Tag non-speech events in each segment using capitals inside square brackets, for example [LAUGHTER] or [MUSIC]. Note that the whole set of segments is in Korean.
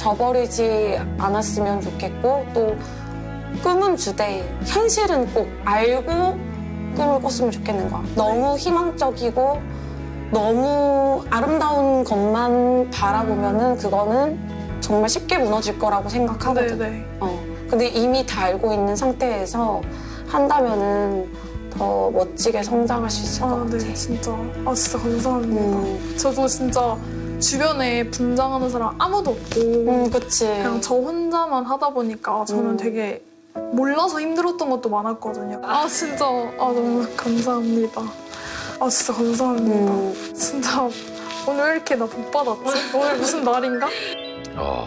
저버리지 않았으면 좋겠고 또 꿈은 주되 현실은 꼭 알고 꿈을 꿨으면 좋겠는 거야. 너무 희망적이고 너무 아름다운 것만 바라보면은 그거는 정말 쉽게 무너질 거라고 생각하거든. 네네. 어. 근데 이미 다 알고 있는 상태에서 한다면은 더 멋지게 성장할 수 있을 것 아, 같아. 네, 진짜. 아, 진짜 감사합니다. 음, 저도 진짜 주변에 분장하는 사람 아무도 없고 음, 그치. 그냥 저 혼자만 하다 보니까 저는 음. 되게 몰라서 힘들었던 것도 많았거든요. 아, 진짜. 아, 너무 감사합니다. 아, 진짜 감사합니다. 음, 진짜 오늘 왜 이렇게 나 복 받았지? 오늘 무슨 날인가? 아,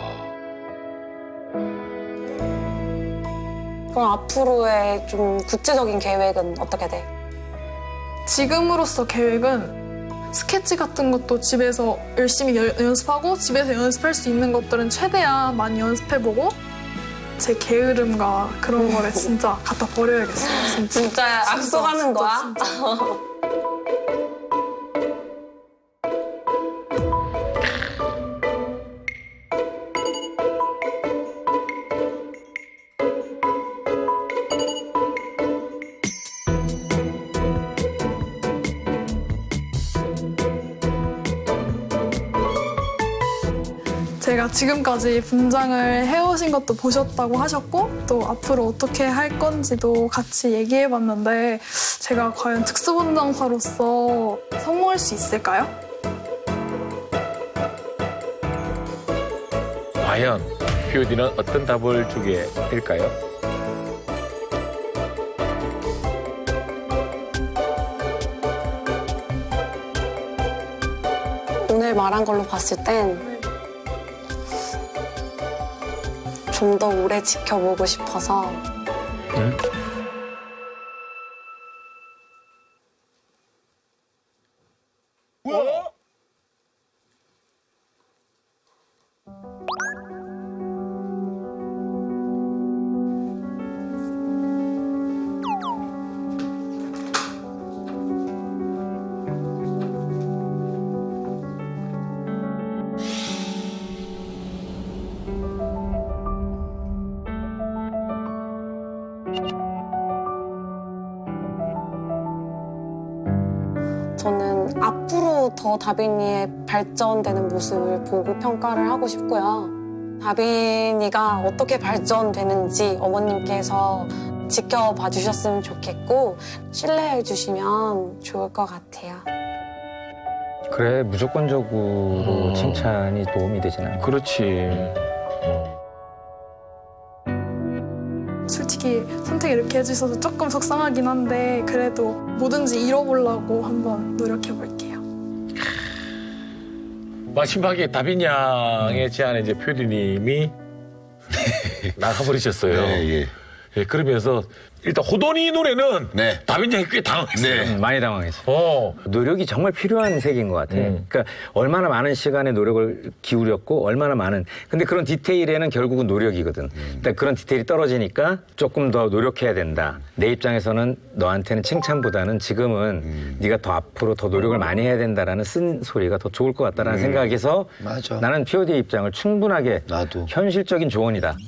그럼 앞으로의 좀 구체적인 계획은 어떻게 돼? 지금으로서 계획은 스케치 같은 것도 집에서 열심히 여- 연습하고 집에서 연습할 수 있는 것들은 최대한 많이 연습해보고 제 게으름과 그런 거를 [LAUGHS] 진짜 갖다 버려야겠어요. 진짜. 진짜 악속하는 진짜, 거야? 진짜. [LAUGHS] 제가 지금까지 분장을 해오신 것도 보셨다고 하셨고 또 앞으로 어떻게 할 건지도 같이 얘기해봤는데 제가 과연 특수분장사로서 성공할 수 있을까요? 과연 POD는 어떤 답을 주게 될까요? 오늘 말한 걸로 봤을 땐 좀 더 오래 지켜보고 싶어서 응? 저는 앞으로 더 다빈이의 발전되는 모습을 보고 평가를 하고 싶고요. 다빈이가 어떻게 발전되는지 어머님께서 지켜봐 주셨으면 좋겠고 신뢰해 주시면 좋을 것 같아요. 그래 무조건적으로 음. 칭찬이 도움이 되진 않고 그렇지. 솔직히 선택 이렇게 해주셔서 조금 속상하긴 한데 그래도 뭐든지 잃어보려고 한번 노력해볼게요. 마지막에 다빈 양의 제안에 이제 POD님이 [LAUGHS] 나가버리셨어요. 네, 예. 예, 그러면서 일단 호돈이 노래는 네. 다빈 양이 꽤 당황했어요. 네. 음, 많이 당황했어. 어, 노력이 정말 필요한 세계인 것 같아. 음. 그러니까 얼마나 많은 시간의 노력을 기울였고 얼마나 많은 근데 그런 디테일에는 결국은 노력이거든. 그러니까 그런 디테일이 떨어지니까 조금 더 노력해야 된다. 내 입장에서는 너한테는 칭찬보다는 지금은 네가 더 앞으로 더 노력을 많이 해야 된다라는 쓴 소리가 더 좋을 것 같다라는 생각에서 맞아. 나는 POD 입장을 충분하게 나도. 현실적인 조언이다.